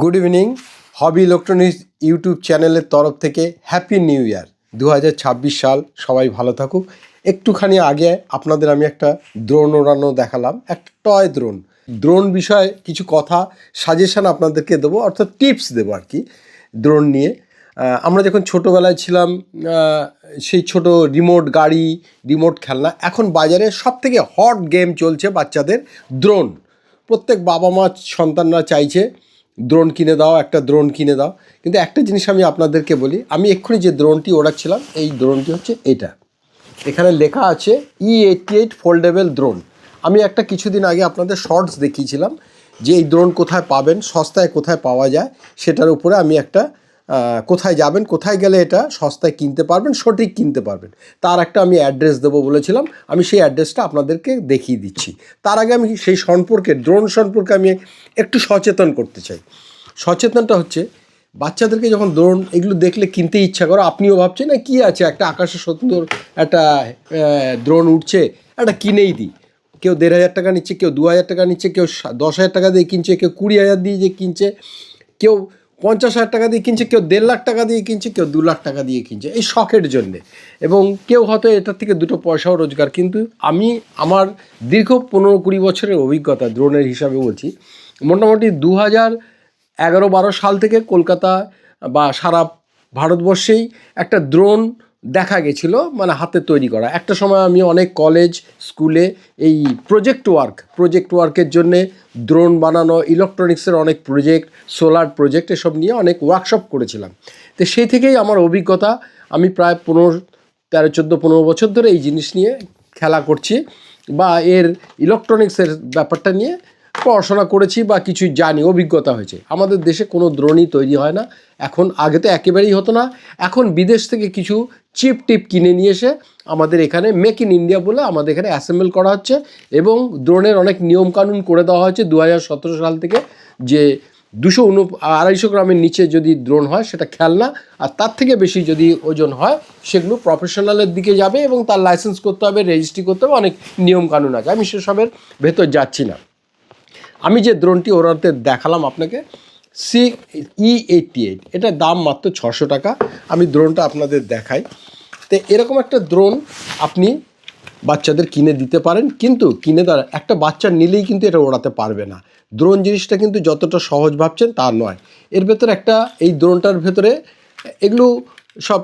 Good evening hobby electronics YouTube চ্যানেলের তরফ থেকে হ্যাপি নিউ ইয়ার দু হাজার ছাব্বিশ সাল। সবাই ভালো থাকুক। একটুখানি আগে আপনাদের আমি একটা দ্রোণ ওড়ানো দেখালাম। একটা টয় দ্রোণ দ্রোণ বিষয়ে কিছু কথা সাজেশান আপনাদেরকে দেবো, অর্থাৎ টিপস দেবো আর কি দ্রোণ নিয়ে। আমরা যখন ছোটোবেলায় ছিলাম সেই ছোট রিমোট গাড়ি রিমোট খেলনা, এখন বাজারে সব থেকে হট গেম চলছে বাচ্চাদের দ্রোণ প্রত্যেক বাবা মা সন্তানরা চাইছে দ্রোণ কিনে দাও, একটা দ্রোণ কিনে দাও। কিন্তু একটা জিনিস আমি আপনাদেরকে বলি, আমি এক্ষুনি যে দ্রোণটি ওড়াচ্ছিলাম, এই দ্রোণটি হচ্ছে এটা। এখানে লেখা আছে E eighty eight foldable drone আমি একটা কিছুদিন আগে আপনাদের শর্টস দেখিয়েছিলাম, যে এই দ্রোণ কোথায় পাবেন, সস্তায় কোথায় পাওয়া যায়, সেটার উপরে আমি একটা কোথায় যাবেন, কোথায় গেলে এটা সস্তায় কিনতে পারবেন, সঠিক কিনতে পারবেন। তার একটা আমি অ্যাড্রেস দেবো বলেছিলাম, আমি সেই অ্যাড্রেসটা আপনাদেরকে দেখিয়ে দিচ্ছি। তার আগে আমি সেই সম্পর্কে, ড্রোন সম্পর্কে আমি একটু সচেতন করতে চাই। সচেতনটা হচ্ছে, বাচ্চাদেরকে যখন দ্রোণ এগুলো দেখলে কিনতে ইচ্ছা করো, আপনিও ভাবছেন না কী আছে? একটা আকাশে সুন্দর একটা দ্রোণ উঠছে একটা কিনেই দিই। কেউ দেড় হাজার টাকা নিচ্ছে, কেউ দু হাজার টাকা নিচ্ছে, কেউ দশ হাজার টাকা দিয়ে কিনছে, কেউ কুড়ি হাজার দিয়ে যে কিনছে, কেউ পঞ্চাশ হাজার টাকা দিয়ে কিনছে, কেউ দেড় লাখ টাকা দিয়ে কিনছে, কেউ দু লাখ টাকা দিয়ে কিনছে। এই শখের জন্যে। এবং কেউ হয়তো এটার থেকে দুটো পয়সাও রোজগার। কিন্তু আমি আমার দীর্ঘ পনেরো কুড়ি বছরের অভিজ্ঞতা দ্রোণের হিসাবে বলছি, মোটামুটি দু হাজার এগারো বারো সাল থেকে কলকাতা বা সারা ভারতবর্ষেই একটা দ্রোণ দেখা গেছিল মানে হাতে তৈরি করা। একটা সময় আমি অনেক কলেজ স্কুলে এই প্রজেক্ট ওয়ার্ক প্রজেক্ট ওয়ার্কের জন্যে দ্রোণ বানানো ইলেকট্রনিক্সের অনেক প্রজেক্ট সোলার প্রজেক্ট এসব নিয়ে অনেক ওয়ার্কশপ করেছিলাম। তো সেই থেকেই আমার অভিজ্ঞতা, আমি প্রায় পনেরো, তেরো, চোদ্দ, পনেরো বছর ধরে এই জিনিস নিয়ে খেলা করছি বা এর ইলেকট্রনিক্সের ব্যাপারটা নিয়ে পড়াশোনা করেছি বা কিছু জানি, অভিজ্ঞতা হয়েছে। আমাদের দেশে কোনো দ্রোণই তৈরি হয় না। এখন আগে তো একেবারেই হতো না। এখন বিদেশ থেকে কিছু চিপ টিপ কিনে নিয়ে এসে আমাদের এখানে মেক ইন ইন্ডিয়া বলে আমাদের এখানে অ্যাসেম্বল করা হচ্ছে এবং দ্রোণের অনেক নিয়মকানুন করে দেওয়া হয়েছে দু হাজার সতেরো সাল থেকে যে দুশো উন, আড়াইশো গ্রামের নিচে যদি দ্রোণ হয় সেটা খেলনা, আর তার থেকে বেশি যদি ওজন হয় সেগুলো প্রফেশনালের দিকে যাবে এবং তার লাইসেন্স করতে হবে রেজিস্ট্রি করতে হবে, অনেক নিয়মকানুন আছে। আমি সেসবের ভেতর যাচ্ছি না। আমি যে দ্রোণটি ওরাতে দেখালাম আপনাকে সি ই এইটটি এইট এটার দাম মাত্র ছশো টাকা। আমি দ্রোনটা আপনাদের দেখাই। তো এরকম একটা দ্রোন আপনি বাচ্চাদের কিনে দিতে পারেন, কিন্তু কিনে দেওয়ার একটা বাচ্চা নিলেই কিন্তু এটা ওড়াতে পারবে না। দ্রোন জিনিসটা কিন্তু যতটা সহজ ভাবছেন তা নয়। এর ভেতরে একটা, এই দ্রোনটার ভেতরে, এগুলো সব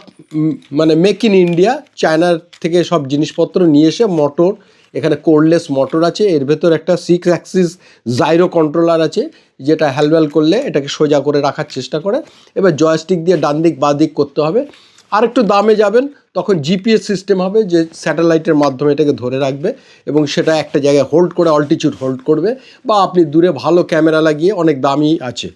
মানে মেক ইন ইন্ডিয়া চায়নার থেকে সব জিনিসপত্র নিয়ে এসে মোটর এখানে কোর্ডলেস মোটর আছে, এর ভেতর একটা সিক্স অ্যাক্সিস জাইরো কন্ট্রোলার আছে, যেটা হ্যালব্যাল করলে এটাকে সোজা করে রাখার চেষ্টা করে। এবার জয়স্টিক দিয়ে ডান দিক বা দিক করতে হবে। আর একটু দামে যাবেন, তখন জিপিএস সিস্টেম হবে যে স্যাটেলাইটের মাধ্যমে এটাকে ধরে রাখবে এবং সেটা একটা জায়গায় হোল্ড করে অল্টিচিউড হোল্ড করবে বা আপনি দূরে ভালো ক্যামেরা লাগিয়ে অনেক দামি আছে।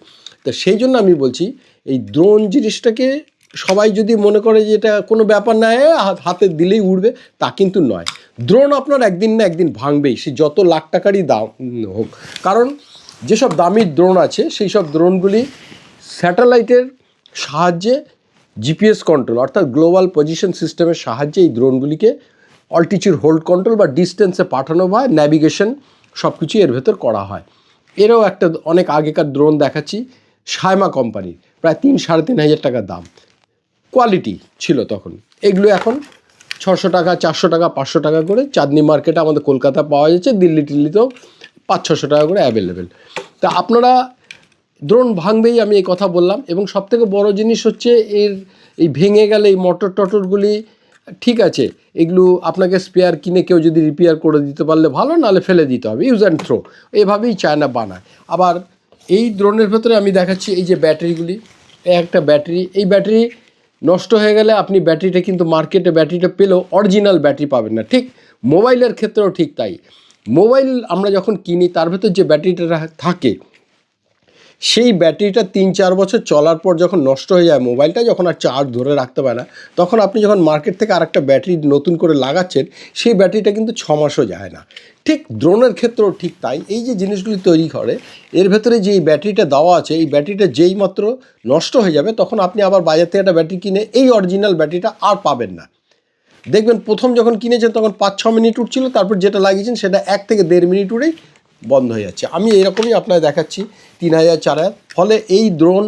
তো সেই জন্য আমি বলছি, এই দ্রোন জিনিসটাকে সবাই যদি মনে করে যে এটা কোনো ব্যাপার না হাত- দিলেই উড়বে, তা কিন্তু নয়। দ্রোণ আপনার একদিন না একদিন ভাঙবেই, সে যত লাখ টাকারই দাম হোক। কারণ যেসব দামি দ্রোণ আছে সেই সব দ্রোণগুলি স্যাটেলাইটের সাহায্যে জিপিএস কন্ট্রোল অর্থাৎ গ্লোবাল পজিশন সিস্টেমের সাহায্যে এই দ্রোণগুলিকে অল্টিচিউড হোল্ড কন্ট্রোল বা ডিস্টেন্সে পাঠানো হয় ন্যাভিগেশন সব কিছু এর ভেতর করা হয়। এরও একটা অনেক আগেকার দ্রোণ দেখাচ্ছি সায়মা কোম্পানির প্রায় তিন সাড়ে তিন হাজার টাকা দাম। কোয়ালিটি ছিল তখন। এগুলো এখন ছশো টাকা, চারশো টাকা, পাঁচশো টাকা করে চাঁদনি মার্কেটে আমাদের কলকাতা পাওয়া যাচ্ছে, দিল্লি টিল্লিতেও পাঁচ, ছশো টাকা করে অ্যাভেলেবেল তা আপনারা দ্রোণ ভাঙবেই আমি এই কথা বললাম এবং সবথেকে বড় জিনিস হচ্ছে এর, এই ভেঙে গেলে এই মোটর টটরগুলি ঠিক আছে, এগুলো আপনাকে স্পেয়ার কিনে কেউ যদি রিপেয়ার করে দিতে পারলে ভালো, নাহলে ফেলে দিতে হবে ইউজ অ্যান্ড থ্রো এভাবেই চায়না বানায়। আবার এই দ্রোণের ভেতরে আমি দেখাচ্ছি এই যে ব্যাটারিগুলি একটা ব্যাটারি এই ব্যাটারি নষ্ট হয়ে গেলে আপনি ব্যাটারিটা কিন্তু মার্কেটে ব্যাটারিটা পেলেও অরিজিনাল ব্যাটারি পাবেন না। ঠিক মোবাইলের ক্ষেত্রেও ঠিক তাই। মোবাইল আমরা যখন কিনি, তার ভেতর যে ব্যাটারিটা থাকে সেই ব্যাটারিটা তিন, চার বছর চলার পর যখন নষ্ট হয়ে যায়, মোবাইলটা যখন আর চার্জ ধরে রাখতে পারে না, তখন আপনি যখন মার্কেট থেকে আরেকটা ব্যাটারি নতুন করে লাগাচ্ছেন, সেই ব্যাটারিটা কিন্তু ছ মাসও যায় না। ঠিক দ্রোণের ক্ষেত্রেও ঠিক তাই। এই যে জিনিসগুলি তৈরি করে, এর ভেতরে যে ব্যাটারিটা দেওয়া আছে, এই ব্যাটারিটা যেই মাত্র নষ্ট হয়ে যাবে, তখন আপনি আবার বাজার থেকে একটা ব্যাটারি কিনে এই অরিজিনাল ব্যাটারিটা আর পাবেন না। দেখবেন প্রথম যখন কিনেছেন, তখন পাঁচ, ছ মিনিট উঠছিল, তারপর যেটা লাগিয়েছেন, সেটা এক থেকে দেড় মিনিট উড়েই বন্ধ হয়ে যাচ্ছে। আমি এরকমই আপনার দেখাচ্ছি তিন হাজার, চার হাজার। ফলে এই ড্রোন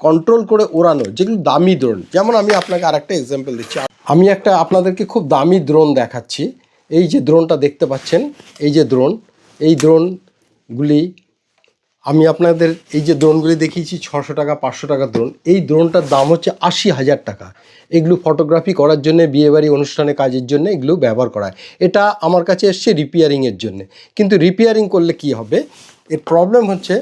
কন্ট্রোল করে ওড়ানো, যেগুলো দামি ড্রোন যেমন আমি আপনাকে আরেকটা এক্সাম্পল দিচ্ছি। আমি একটা আপনাদেরকে খুব দামি ড্রোন দেখাচ্ছি। এই যে ড্রোনটা দেখতে পাচ্ছেন, এই যে ড্রোন এই ড্রোনগুলি আমি আপনাদের এই যে ড্রোনগুলি দেখিয়েছি, ছশো টাকা, পাঁচশো টাকা ড্রোন এই ড্রোনটার দাম হচ্ছে আশি হাজার টাকা। এগুলো ফটোগ্রাফি করার জন্য, বিয়েবাড়ি অনুষ্ঠানে কাজের জন্য এগুলো ব্যবহার করা এটা আমার কাছে এসছে রিপেয়ারিংয়ের জন্য। কিন্তু রিপেয়ারিং করলে কি হবে? এর প্রবলেম হচ্ছে,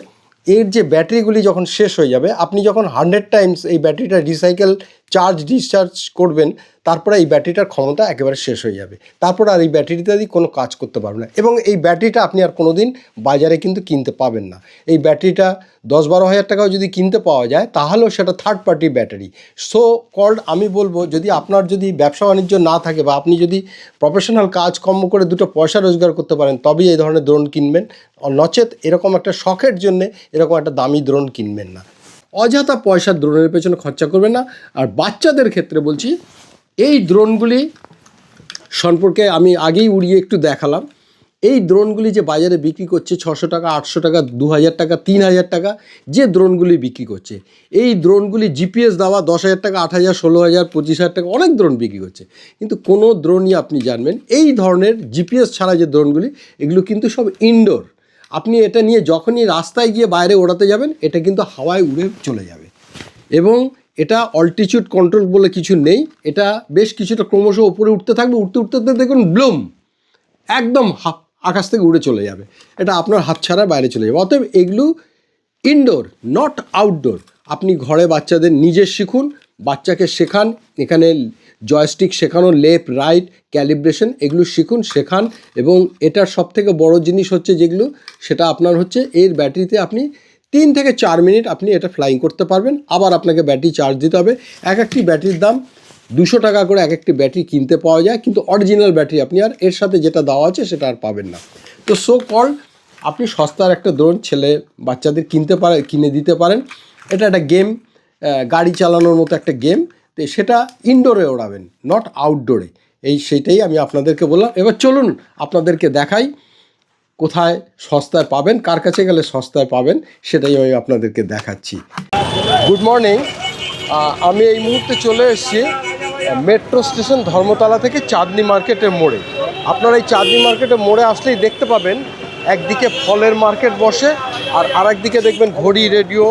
এর যে ব্যাটারিগুলি যখন শেষ হয়ে যাবে, আপনি যখন হান্ড্রেড টাইমস এই ব্যাটারিটা রিসাইকেল চার্জ ডিসচার্জ করবেন, তারপরে এই ব্যাটারিটার ক্ষমতা একেবারে শেষ হয়ে যাবে। তারপর আর এই ব্যাটারিটা দিয়ে কোনো কাজ করতে পারবে না। এবং এই ব্যাটারিটা আপনি আর কোনো দিন বাজারে কিন্তু কিনতে পাবেন না। এই ব্যাটারিটা দশ বারো হাজার টাকাও যদি কিনতে পাওয়া যায়, তাহলেও সেটা third party battery. So called আমি বলব, যদি আপনার যদি ব্যবসা বাণিজ্য না থাকে বা আপনি যদি প্রফেশনাল কাজকর্ম করে দুটো পয়সা রোজগার করতে পারেন, তবেই এই ধরনের দ্রোণ কিনবেন। নচেত এরকম একটা শখের জন্যে এরকম একটা দামি দ্রোণ কিনবেন না। অযথা পয়সা দ্রোণের পেছনে খরচা করবে না। আর বাচ্চাদের ক্ষেত্রে বলছি, এই দ্রোণগুলি সম্পর্কে আমি আগেই উড়িয়ে একটু দেখালাম। এই দ্রোণগুলি যে বাজারে বিক্রি করছে ছশো টাকা, আটশো টাকা, দু হাজার টাকা, তিন হাজার টাকা, যে দ্রোণগুলি বিক্রি করছে, এই দ্রোণগুলি জিপিএস দেওয়া দশ হাজার টাকা, আট হাজার, ষোলো হাজার, পঁচিশ হাজার টাকা, অনেক দ্রোণ বিক্রি করছে। কিন্তু কোনো দ্রোণই আপনি জানবেন, এই ধরনের জিপিএস ছাড়া যে দ্রোণগুলি, এগুলো কিন্তু সব ইনডোর আপনি এটা নিয়ে যখনই রাস্তায় গিয়ে বাইরে ওড়াতে যাবেন, এটা কিন্তু হাওয়ায় উড়ে চলে যাবে। এবং এটা অল্টিটিউড কন্ট্রোল বলে কিছু নেই, এটা বেশ কিছুটা ক্রমশ উপরে উঠতে থাকবে, উঠতে উঠতে উঠতে দেখুন ব্লুম একদম হাফ আকাশ থেকে উড়ে চলে যাবে। এটা আপনার হাত ছাড়া বাইরে চলে যাবে। অতএব এগুলো ইনডোর নট আউটডোর আপনি ঘরে বাচ্চাদের নিজে শিখুন, বাচ্চাকে শেখান, এখানে জয়স্টিক শেখানো লেফট রাইট ক্যালিব্রেশন এগুলো শিখুন, শেখান এবং এটার সব থেকে বড় জিনিস হচ্ছে যেগুলো, সেটা আপনার হচ্ছে এর ব্যাটারিতে আপনি তিন থেকে চার মিনিট আপনি এটা ফ্লাইং করতে পারবেন। আবার আপনাকে ব্যাটারি চার্জ দিতে হবে। এক একটি ব্যাটারির দাম দুশো টাকা করে এক একটি ব্যাটারি কিনতে পাওয়া যায়, কিন্তু অরিজিনাল ব্যাটারি আপনি আর এর সাথে যেটা দেওয়া আছে সেটা আর পাবেন না। তো সো কল আপনি সস্তার একটা দ্রোণ ছেলে বাচ্চাদের কিনতে পারে, কিনে দিতে পারেন। এটা একটা গেম গাড়ি চালানোর মতো একটা গেম তো সেটা ইনডোরে ওড়াবেন নট আউটডোরে এই সেইটাই আমি আপনাদেরকে বললাম। এবার চলুন আপনাদেরকে দেখাই কোথায় সস্তায় পাবেন, কার কাছে গেলে সস্তায় পাবেন, সেটাই আমি আপনাদেরকে দেখাচ্ছি। গুড মর্নিং আমি এই মুহূর্তে চলে এসেছি মেট্রো স্টেশন ধর্মতলা থেকে চাঁদনি মার্কেটের মোড়ে। আপনারা এই চাঁদনি মার্কেটের মোড়ে আসলেই দেখতে পাবেন, একদিকে ফলের মার্কেট বসে, আর আরেকদিকে দেখবেন ঘড়ি, রেডিও,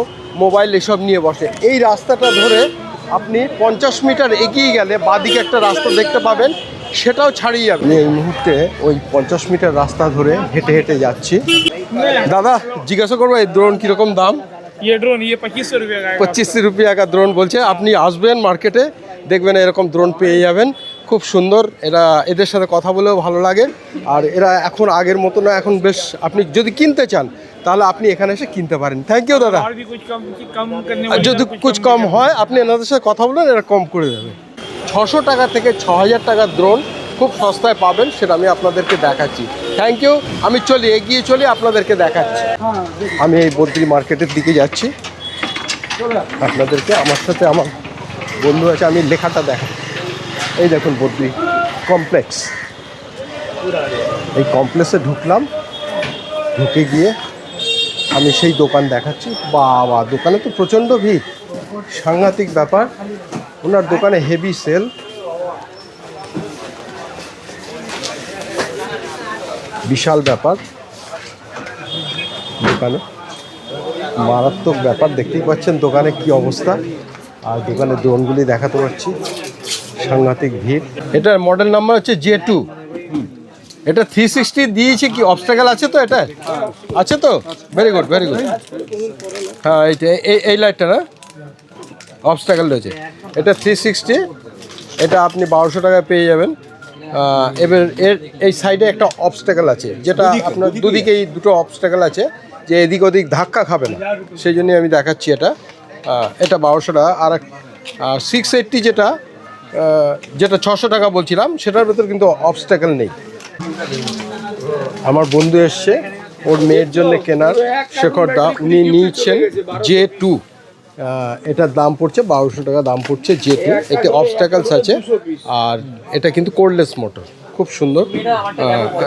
মোবাইল এসব নিয়ে বসে। এই রাস্তাটা ধরে আপনি পঞ্চাশ মিটার এগিয়ে গেলে বাদিকে একটা রাস্তা দেখতে পাবেন সেটাও ছাড়িয়ে যাবে। এই মুহূর্তে ওই পঞ্চাশ মিটার রাস্তা ধরে হেঁটে হেঁটে যাচ্ছি। দাদা জিজ্ঞাসা করব এই দ্রোণ কীরকম দাম? পঁচিশ রুপিয়া একা দ্রোণ বলছে। আপনি আসবেন মার্কেটে দেখবেন এরকম দ্রোণ পেয়ে যাবেন। খুব সুন্দর। এরা এদের সাথে কথা বলেও ভালো লাগে। আর এরা এখন আগের মতো না এখন বেশ আপনি যদি কিনতে চান তাহলে আপনি এখানে এসে কিনতে পারেন। থ্যাংক ইউ দাদা। যদি কিছু কম হয় আপনি এনাদের সাথে কথা বলুন এরা কম করে দেবে। ছশো টাকা থেকে ছ হাজার টাকার দ্রোন খুব সস্তায় পাবেন সেটা আমি আপনাদেরকে দেখাচ্ছি। থ্যাংক ইউ আমি চলি এগিয়ে চলি আপনাদেরকে দেখাচ্ছি। আমি এই বদ্রি মার্কেটের দিকে যাচ্ছি। আপনাদেরকে আমার সাথে আমার বন্ধু আছে আমি লেখাটা দেখা এই দেখুন বদ্রি কমপ্লেক্স এই কমপ্লেক্সে ঢুকলাম। ঢুকে গিয়ে আমি সেই দোকান দেখাচ্ছি। বাবা, দোকানে তো প্রচণ্ড ভিড়। সাংঘাতিক ব্যাপার। ওনার দোকানে হেভি সেল বিশাল ব্যাপার। দোকানে। মারাত্মক ব্যাপার, দেখতেই পাচ্ছেন দোকানে কি অবস্থা। আর দোকানের ড্রোনগুলি দেখাতে পাচ্ছি সাংঘাতিক ভিড়। এটার মডেল নাম্বার হচ্ছে জে টু এটা থ্রি সিক্সটি দিয়েছে কি? অবস্টাকেল আছে তো এটা আছে তো? ভেরি গুড ভেরি গুড হ্যাঁ এইটা এই এই লাইটটা না? অবস্টাকেল রয়েছে। এটা থ্রি সিক্সটি এটা আপনি বারোশো টাকায় পেয়ে যাবেন। এবার এর এই সাইডে একটা অবস্টাকেল আছে যেটা আপনার দুদিকেই দুটো অবস্টাকেল আছে যে এদিক ওদিক ধাক্কা খাবে না। সেই জন্যই আমি দেখাচ্ছি এটা। এটা বারোশো টাকা। আর এক সিক্স এইটটি যেটা যেটা ছশো টাকা বলছিলাম সেটার ভেতর কিন্তু অবস্টাকেল নেই। আমার বন্ধু এসছে ওর মেয়ের জন্য কেনার শেখরদা উনি নিয়েছেন জে টু। এটার দাম পড়ছে বারোশো টাকা দাম পড়ছে জে টু। এতে অবস্টাকেলস আছে আর এটা কিন্তু কোর্ডলেস মোটর খুব সুন্দর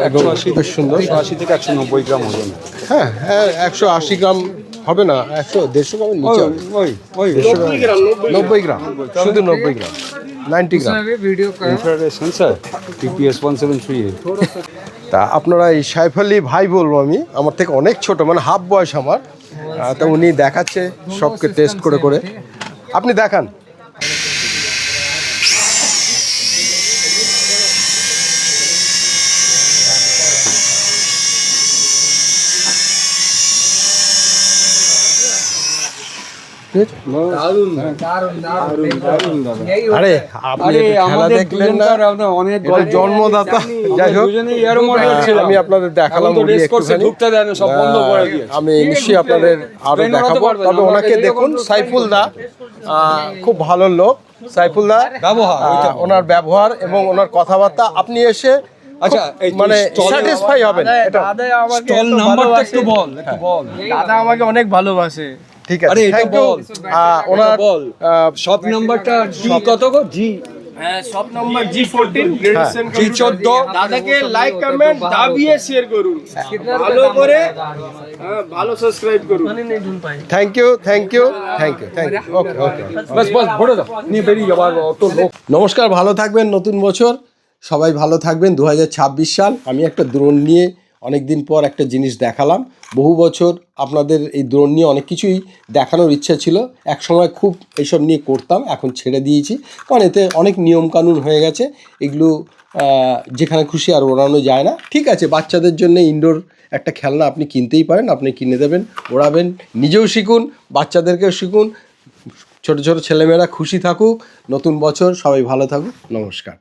এবং বেশ সুন্দর। আশি থেকে একশো নব্বই গ্রাম ওজন হ্যাঁ হ্যাঁ একশো আশি গ্রাম হবে না একশো দেড়শো গ্রামের নিচে হবে। নব্বই গ্রাম শুধু নব্বই gram. Ninety gram. Infrared sensor TPS one seven three তা আপনারা এই সাইফ আলী ভাই বলব আমি আমার থেকে অনেক ছোট মানে হাফ বয়স আমার। তা উনি দেখাচ্ছে সবকে টেস্ট করে করে। আপনি দেখান। আরে আপনি খেলা দেখলেন না? অনেক জন্মদাতা। যাই হোক। আমি আপনাদের দেখালাম। আমি নিশ্চয়ই আপনাদের আরও দেখাবো। তবে ওনাকে দেখুন সাইফুল দা। খুব ভালো লোক সাইফুল দা। ব্যবহার, ওনার ব্যবহার এবং ওনার কথাবার্তা আপনি এসে আচ্ছা, মানে স্যাটিসফাই হবেন এটা স্টল নাম্বারটা একটু বল একটু বল। দাদা আমাকে অনেক ভালোবাসে। ঠিক আছে আরে এটা থ্যাংক ইউ বল। ওনার এটা বল। শপ নাম্বারটা জি কত গো? জি হ্যাঁ শপ জি ফোরটিন জি চোদ্দ। দাদাকে লাইক কমেন্ট দাবিয়ে শেয়ার করুন। ভালো করে হ্যাঁ, ভালো সাবস্ক্রাইব করুন। Thank you thank you thank you thank you okay okay বাস বাস ভরে দাও নিয়ে বেরিয়ে যাবার অত লোক নমস্কার ভালো থাকবেন নতুন বছর সবাই ভালো থাকবেন দু হাজার ছাব্বিশ সাল আমি একটা দ্রোণ নিয়ে অনেক দিন পর একটা জিনিস দেখালাম। বহু বছর আপনাদের এই দ্রোণ নিয়ে অনেক কিছুই দেখানোর ইচ্ছা ছিল। এক সময় খুব এইসব নিয়ে করতাম, এখন ছেড়ে দিয়েছি। কারণ এতে অনেক নিয়মকানুন হয়ে গেছে। এগুলো যেখানে খুশি আর ওড়ানো যায় না। ঠিক আছে, বাচ্চাদের জন্য ইনডোর একটা খেলনা আপনি কিনতেই পারেন, আপনি কিনে দেবেন, ওড়াবেন, নিজেও শিখুন, বাচ্চাদেরকেও শিখুন। ছোট ছোট ছেলেমেয়েরা খুশি থাকুক। নতুন বছর সবাই ভালো থাকুক। নমস্কার।